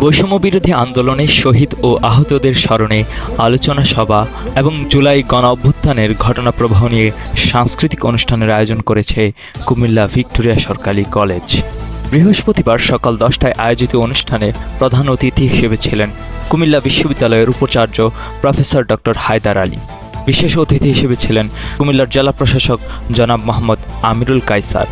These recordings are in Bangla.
বৈষম্য বিরোধী আন্দোলনে শহীদ ও আহতদের স্মরণে আলোচনা সভা এবং জুলাই গণ অভ্যুত্থানের ঘটনা প্রবাহ নিয়ে সাংস্কৃতিক অনুষ্ঠানের আয়োজন করেছে কুমিল্লা ভিক্টোরিয়া সরকারি কলেজ। বৃহস্পতিবার সকাল দশটায় আয়োজিত অনুষ্ঠানে প্রধান অতিথি হিসেবে ছিলেন কুমিল্লা বিশ্ববিদ্যালয়ের উপাচার্য প্রফেসর ডক্টর হায়দার আলী। বিশেষ অতিথি হিসেবে ছিলেন কুমিল্লার জেলা প্রশাসক জনাব মোহাম্মদ আমিরুল কাইসার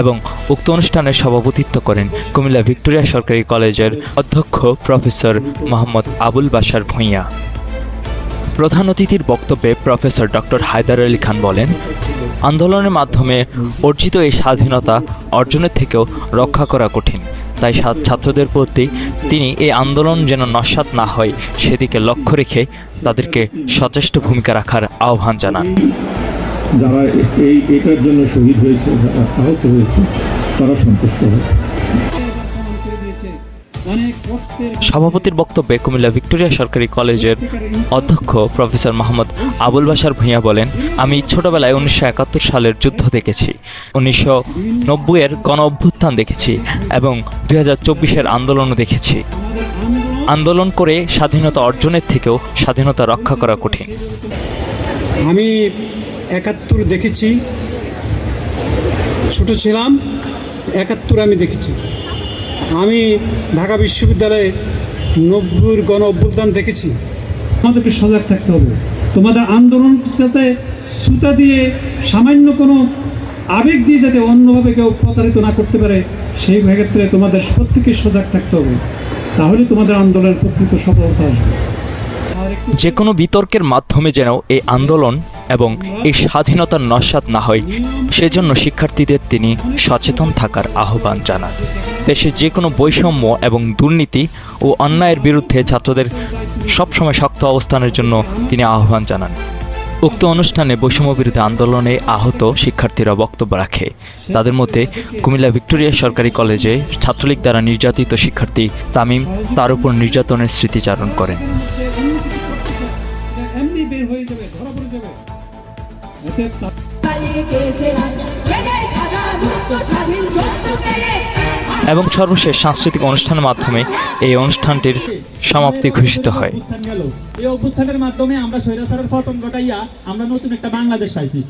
এবং উক্ত অনুষ্ঠানে সভাপতিত্ব করেন কুমিল্লা ভিক্টোরিয়া সরকারি কলেজের অধ্যক্ষ প্রফেসর মোহাম্মদ আবুল বাশার ভূঁইয়া। প্রধান অতিথির বক্তব্যে প্রফেসর ডক্টর হায়দার আলী খান বলেন, আন্দোলনের মাধ্যমে অর্জিত এই স্বাধীনতা অর্জনের থেকেও রক্ষা করা কঠিন। তাই ছাত্রদের প্রতি তিনি এই আন্দোলন যেন নস্বাত না হয়, সেদিকে লক্ষ্য রেখে তাদেরকে সচেষ্ট ভূমিকা রাখার আহ্বান জানান। যারা এই এটার জন্য শহীদ হয়েছে আহত হয়েছে তারা সন্তুষ্ট হয়। সভাপতির বক্তব্যে কুমিল্লা ভিক্টোরিয়া সরকারি কলেজের অধ্যক্ষ প্রফেসর মোহাম্মদ আবুল বাশার ভূঁইয়া বলেন আমি ছোটবেলায় উনিশশো একাত্তর সালের যুদ্ধ দেখেছি উনিশশো নব্বইয়ের গণ অভ্যুত্থান দেখেছি এবং দুই হাজার চব্বিশের আন্দোলনও দেখেছি। আন্দোলন করে স্বাধীনতা অর্জনের থেকেও স্বাধীনতা রক্ষা করা কঠিন। আমি একাত্তর দেখেছি। ছোট ছিলাম, একাত্তর আমি দেখেছি। আমি ঢাকা বিশ্ববিদ্যালয়ে নব্বইয়ের গণ অভ্যুত্থান দেখেছি। আমাদেরকে সজাগ থাকতে হবে। তোমাদের আন্দোলন যাতে সুতা দিয়ে সামান্য কোনো আবেগ দিয়ে যাতে অন্যভাবে কেউ প্রতারিত না করতে পারে, সেই ক্ষেত্রে তোমাদের প্রত্যেকে সজাগ থাকতে হবে। তাহলে তোমাদের আন্দোলনের প্রকৃত সফলতা আসবে। যে কোনো বিতর্কের মাধ্যমে যেন এই আন্দোলন এবং এই স্বাধীনতার নস্বাত না হয়, সেজন্য শিক্ষার্থীদের তিনি সচেতন থাকার আহ্বান জানান। দেশে যে কোনো বৈষম্য এবং দুর্নীতি ও অন্যায়ের বিরুদ্ধে ছাত্রদের সবসময় শক্ত অবস্থানের জন্য তিনি আহ্বান জানান। উক্ত অনুষ্ঠানে বৈষম্য বিরোধী আন্দোলনে আহত শিক্ষার্থীরা বক্তব্য রাখে। তাদের মধ্যে কুমিল্লা ভিক্টোরিয়া সরকারি কলেজে ছাত্রলীগ দ্বারা নির্যাতিত শিক্ষার্থী তামিম তার উপর নির্যাতনের স্মৃতিচারণ করেন। এমনি বের হয়ে যাবে ধরা পড়ে যাবে। অতএব এবং সর্বশেষ সাংস্কৃতিক অনুষ্ঠানের মাধ্যমে এই অনুষ্ঠানটির সমাপ্তি ঘোষিত হয়। এই অভ্যুত্থানের মাধ্যমে আমরা স্বৈরাচারের পতন ঘটাইয়া আমরা নতুন একটা বাংলাদেশ পাইছি।